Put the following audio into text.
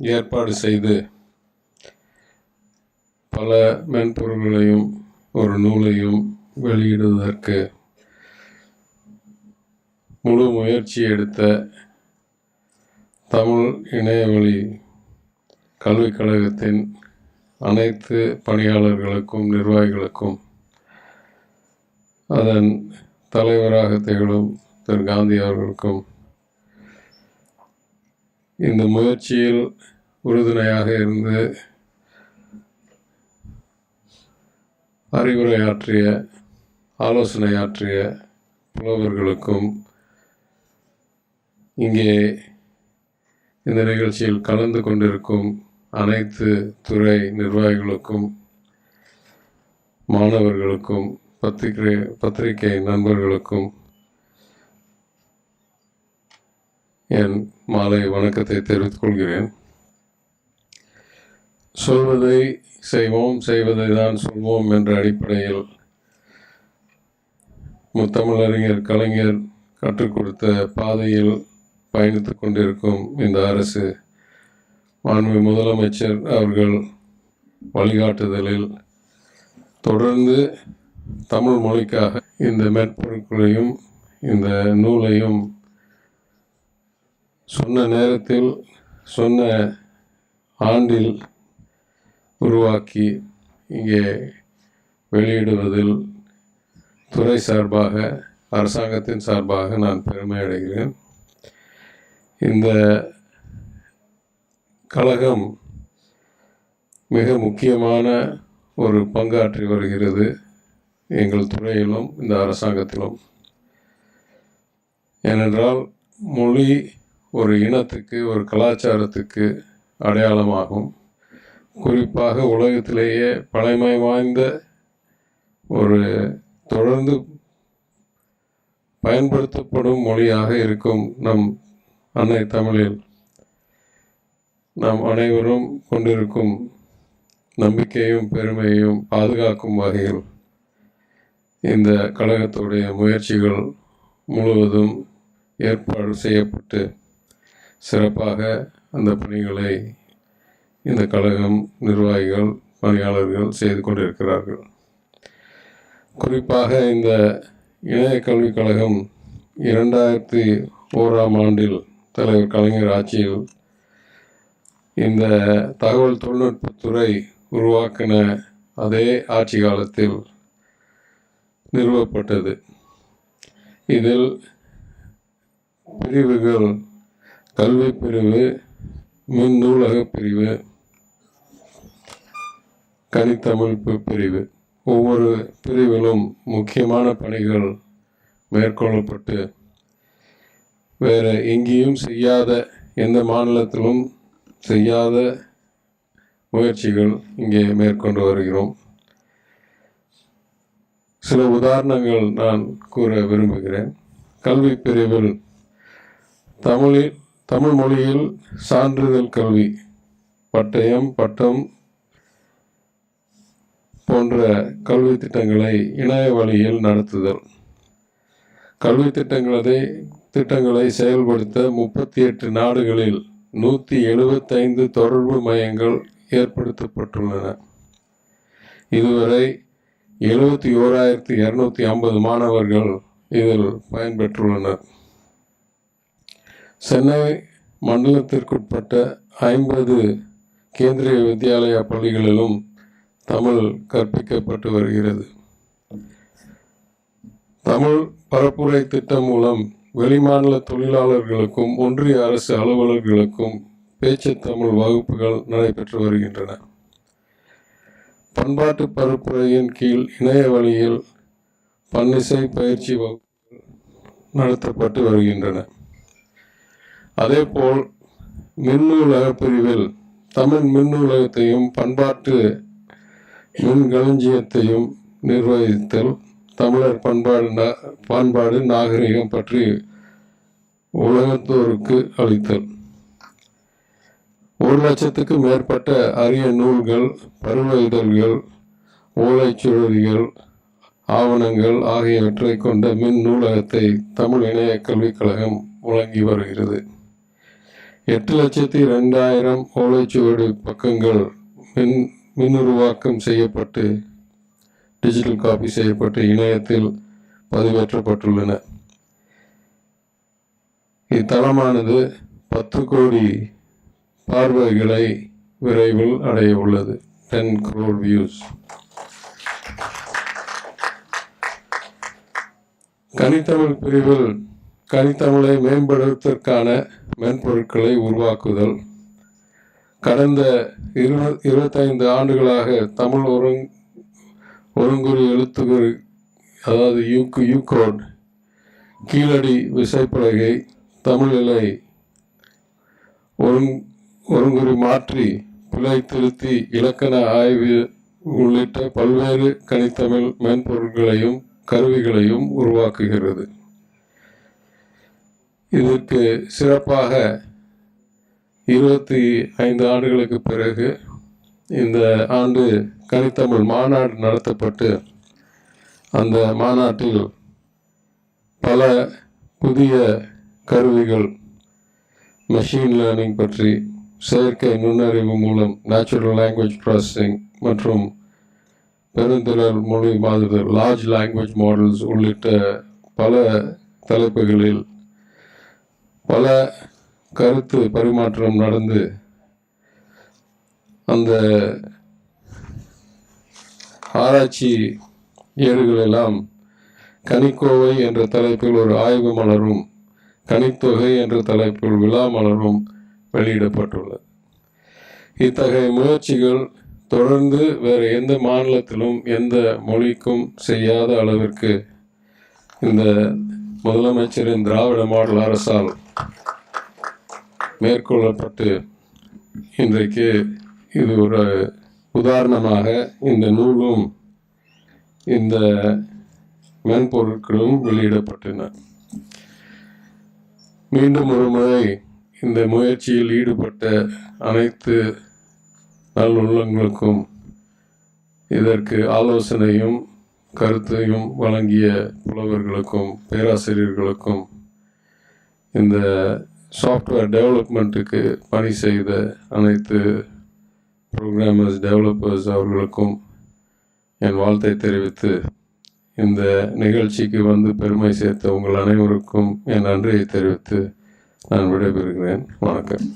ஏற்பாடு செய்து பல மென்பொருள்களையும் ஒரு நூலையும் வெளியிடுவதற்கு முழு முயற்சி எடுத்த தமிழ் இணையவழி கல்விக் கழகத்தின் அனைத்து பணியாளர்களுக்கும் நிர்வாகிகளுக்கும் அதன் தலைவராக திகழும் திரு காந்தி அவர்களுக்கும் இந்த முயற்சியில் உறுதுணையாக இருந்து அறிவுரையாற்றிய ஆலோசனையாற்றிய புலவர்களுக்கும் இங்கே இந்த நிகழ்ச்சியில் கலந்து கொண்டிருக்கும் அனைத்து துறை நிர்வாகிகளுக்கும் மாணவர்களுக்கும் பத்திரிகை பத்திரிகை நண்பர்களுக்கும் என் மாலை வணக்கத்தை தெரிவித்துக் கொள்கிறேன். சொல்வதை செய்வோம் செய்வதை தான் சொல்வோம் என்ற அடிப்படையில் முத்தமிழறிஞர் கலைஞர் கற்றுக் கொடுத்த பாதையில் பயணித்து கொண்டிருக்கும் இந்த அரசு மாண்பு முதலமைச்சர் அவர்கள் வழிகாட்டுதலில் தொடர்ந்து தமிழ் மொழிக்காக இந்த மேற்பொருட்களையும் இந்த நூலையும் சொன்ன நேரத்தில் சொன்ன ஆண்டில் உருவாக்கி இங்கே வெளியிடுவதில் துறை சார்பாக அரசாங்கத்தின் சார்பாக நான் பெருமை அடைகிறேன். இந்த கழகம் மிக முக்கியமான ஒரு பங்காற்றி வருகிறது எங்கள் துறையிலும் இந்த அரசாங்கத்திலும். ஏனென்றால் மொழி ஒரு இனத்துக்கு ஒரு கலாச்சாரத்துக்கு அடையாளமாகும். குறிப்பாக உலகத்திலேயே பழமை வாய்ந்த ஒரு தொடர்ந்து பயன்படுத்தப்படும் மொழியாக இருக்கும் நம் அன்னை தமிழில். நாம் அனைவரும் கொண்டிருக்கும் நம்பிக்கையும் பெருமையும் பாதுகாக்கும் வகையில் இந்த கழகத்துடைய முயற்சிகள் முழுவதும் ஏற்பாடு செய்யப்பட்டு சிறப்பாக அந்த பணிகளை இந்த கழகம் நிர்வாகிகள் பணியாளர்கள் செய்து கொண்டிருக்கிறார்கள். குறிப்பாக இந்த இணைய கல்விக் கழகம் இரண்டாயிரத்தி ஓராம் ஆண்டில் தலைவர் கலைஞர் ஆட்சியில் இந்த தகவல் தொழில்நுட்பத்துறை உருவாக்கின அதே ஆட்சி காலத்தில் நிறுவப்பட்டது. இதில் பிரிவுகள் கல்வி பிரிவு மின் நூலக பிரிவு கனித்தமிழ்ப்பு பிரிவு. ஒவ்வொரு பிரிவிலும் முக்கியமான பணிகள் மேற்கொள்ளப்பட்டு வேறு எங்கேயும் செய்யாத எந்த மாநிலத்திலும் செய்யாத முயற்சிகள் இங்கே மேற்கொண்டு வருகிறோம். சில உதாரணங்கள் நான் கூற விரும்புகிறேன். கல்வி பிரிவில் தமிழில் தமிழ் மொழியில் சான்றிதழ் கல்வி பட்டயம் பட்டம் போன்ற கல்வி திட்டங்களை இணைய வழியில் நடத்துதல். கல்வி திட்டங்களை திட்டங்களை செயல்படுத்த முப்பத்தி எட்டு நாடுகளில் நூற்றி எழுபத்தைந்து தொடர்பு மையங்கள் ஏற்படுத்தப்பட்டுள்ளன. இதுவரை எழுபத்தி ஓராயிரத்தி இரநூத்தி ஐம்பது மாணவர்கள் இதில் பயன்பெற்றுள்ளனர். சென்னை மண்டலத்திற்குட்பட்ட ஐம்பது கேந்திரிய வித்யாலயா பள்ளிகளிலும் தமிழ் கற்பிக்கப்பட்டு வருகிறது. தமிழ் பரப்புரை திட்டம் மூலம் வெளிமாநில தொழிலாளர்களுக்கும் ஒன்றிய அரசு அலுவலர்களுக்கும் பேச்சு தமிழ் வகுப்புகள் நடைபெற்று வருகின்றன. பண்பாட்டு பரப்புரையின் கீழ் இணைய வழியில் பன்னிசை பயிற்சி வகுப்புகள் நடத்தப்பட்டு வருகின்றன. அதேபோல் மின்னூலக பிரிவில் தமிழ் மின்னூலகத்தையும் பண்பாட்டு மின்களஞ்சியத்தையும் நிர்வகித்தல் தமிழர் பண்பாடு பண்பாடு நாகரிகம் பற்றி உலகத்தோருக்கு அளித்தல். ஒரு லட்சத்துக்கு மேற்பட்ட அரிய நூல்கள் பருவ இதழ்கள் ஓலைச்சுழலிகள் ஆவணங்கள் ஆகியவற்றை கொண்ட மின் நூலகத்தை தமிழ் இணைய கல்விக் கழகம் வழங்கி வருகிறது. எட்டு லட்சத்தி ரெண்டாயிரம் ஓலைச்சுவடு பக்கங்கள் மின் மின்னுருவாக்கம் செய்யப்பட்டு டிஜிட்டல் காப்பி செய்யப்பட்டு இணையத்தில் பதிவேற்றப்பட்டுள்ளன. இத்தளமானது பத்து கோடி பார்வைகளை விரைவில் அடைய உள்ளது. டென் க்ரோர் வியூஸ் கனித்தமிழ் பிரிவில் கனித்தமிழை மேம்படுத்துவதற்கான மென்பொருட்களை உருவாக்குதல். கடந்த இருபது இருபத்தைந்து ஆண்டுகளாக தமிழ் ஒருங் ஒருங்குறி எழுத்துக்குறி அதாவது யூக்கு யூகோட் கீழடி விசைப்பலகை தமிழிலை ஒருங் ஒருங்குறி மாற்றி பிழை திருத்தி இலக்கண ஆய்வு உள்ளிட்ட பல்வேறு கனித்தமிழ் மென்பொருட்களையும் கருவிகளையும் உருவாக்குகிறது. இதற்கு சிறப்பாக இருபத்தி ஐந்து ஆண்டுகளுக்கு பிறகு இந்த ஆண்டு கனித்தமிழ் மாநாடு நடத்தப்பட்டு அந்த மாநாட்டில் பல புதிய கருவிகள் மெஷின் லேர்னிங் பற்றி செயற்கை நுண்ணறிவு மூலம் நேச்சுரல் லாங்குவேஜ் ப்ராசஸிங் மற்றும் பெருந்திரள் மொழி மாதிரி லார்ஜ் லாங்குவேஜ் மாடல்ஸ் உள்ளிட்ட பல தலைப்புகளில் பல கருத்து பரிமாற்றம் நடந்து அந்த ஆராய்ச்சி ஏடுகளெல்லாம் கனிக்கோவை என்ற தலைப்பில் ஒரு ஆய்வு மலரும் கனித்தொகை என்ற தலைப்பில் விழா மலரும் வெளியிடப்பட்டுள்ளது. இத்தகைய முயற்சிகள் தொடர்ந்து வேறு எந்த மாநிலத்திலும் எந்த மொழிக்கும் செய்யாத அளவிற்கு இந்த முதலமைச்சரின் திராவிட மாடல் அரசால் மேற்கொள்ளப்பட்டு இன்றைக்கு இது ஒரு உதாரணமாக இந்த நூலும் இந்த மென்பொருட்களும் வெளியிடப்பட்டன. மீண்டும் ஒரு முறை இந்த முயற்சியில் ஈடுபட்ட அனைத்து நல்லுள்ளங்களுக்கும் இதற்கு ஆலோசனையும் கருத்தையும் வழங்கிய புலவர்களுக்கும் பேராசிரியர்களுக்கும் இந்த சாஃப்ட்வேர் டெவலப்மெண்ட்டுக்கு பணி செய்த அனைத்து ப்ரோக்ராமர்ஸ் டெவலப்பர்ஸ் அவர்களுக்கும் என் வாழ்த்தை தெரிவித்து இந்த நிகழ்ச்சிக்கு வந்து பெருமை சேர்த்த உங்கள் அனைவருக்கும் என் நன்றியை தெரிவித்து நான் விடைபெறுகிறேன். வணக்கம்.